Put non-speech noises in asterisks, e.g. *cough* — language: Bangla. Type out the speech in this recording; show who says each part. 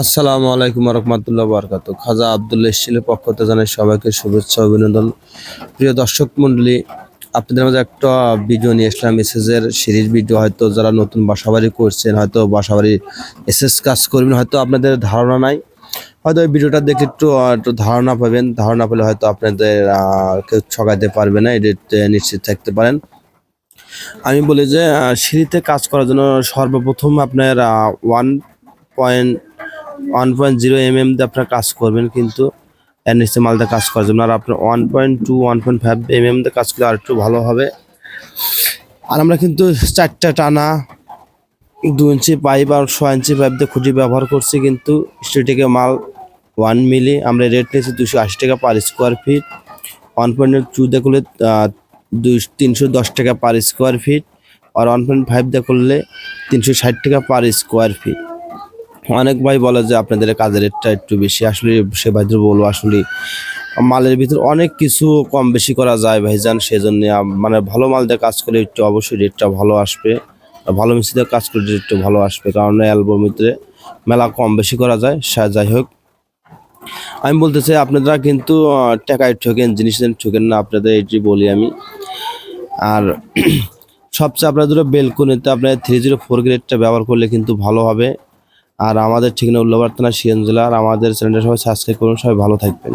Speaker 1: আসসালামু আলাইকুম রহমতুল্লাহ বরকাত। খাজা আবদুল্লাহ ইসিলের পক্ষ থেকে জানাই সবাইকে শুভেচ্ছা, অভিনন্দন। প্রিয় দর্শক মণ্ডলী, আপনাদের মাঝে একটা ভিডিও নিয়ে আসলাম এসএসের সিরিজ ভিডিও হয়তো যারা নতুন বাসাবাড়ি করছেন, হয়তো বাসাবাড়ি এসএস কাজ করবেন, হয়তো আপনাদের ধারণা নাই। হয়তো এই ভিডিওটা দেখে একটু একটু ধারণা পাবেন। ধারণা পেলে হয়তো আপনাদের কেউ ঠকাইতে পারবে না এটা নিশ্চিত থাকতে পারেন। আমি বলি যে সিঁড়িতে কাজ করার জন্য সর্বপ্রথম আপনার one point one point zero M M দিয়ে আপনার কাজ করবেন কিন্তু এর নিচে মালদা কাজ করার জন্য। আর আপনার one point two one point five M M দিয়ে কাজ করলে আর একটু ভালো হবে। আর আমরা কিন্তু চারটা টানা দু ইঞ্চি পাইপ আর ছ ইঞ্চি পাইপ দিয়ে খুঁটি ব্যবহার করছি কিন্তু স্টেটিকে মাল ওয়ান মিলি আমরা রেট নিয়েছি দুশো আশি টাকা per square feet one point two দিয়ে করলে দুই, তিনশো দশ টাকা পার স্কোয়ার ফিট আর ওয়ান পয়েন্ট ফাইভ দিয়ে করলে তিনশো ষাট টাকা পার স্কোয়ার ফিট অনেক ভাই বলে যে আপনাদের কাজের রেটটা একটু বেশি। আসলে সে ভাইদের বলব আসলে মালের ভিতর অনেক কিছু কম বেশি করা যায় ভাইজান, সেজন্য মানে ভালো মাল দিয়ে কাজ করলে একটু অবশ্যই রেটটা ভালো আসবে। ভালো মিস্ত্রি দিয়ে কাজ করলে একটু ভালো আসবে, কারণ অ্যালবাম ভিতরে মেলা কম বেশি করা যায়, সে, যাই হোক। আমি বলতে চাই, আপনারা কিন্তু টাকায় ঠকেন, জিনিস ঠকেন না, আপনাদের এটি বলি আমি। আর *clears throat* সবচেয়ে আপনাদের বেলকুনিতে আপনার থ্রি জিরো ফোর গ্রেডটা ব্যবহার করলে কিন্তু ভালো হবে। আর আমাদের ঠিকানা উল্লাবার্তনা, সিএন জেলা, আর আমাদের চ্যানেলটা সবাই সাবস্ক্রাইব করুন, সবাই ভালো থাকবেন।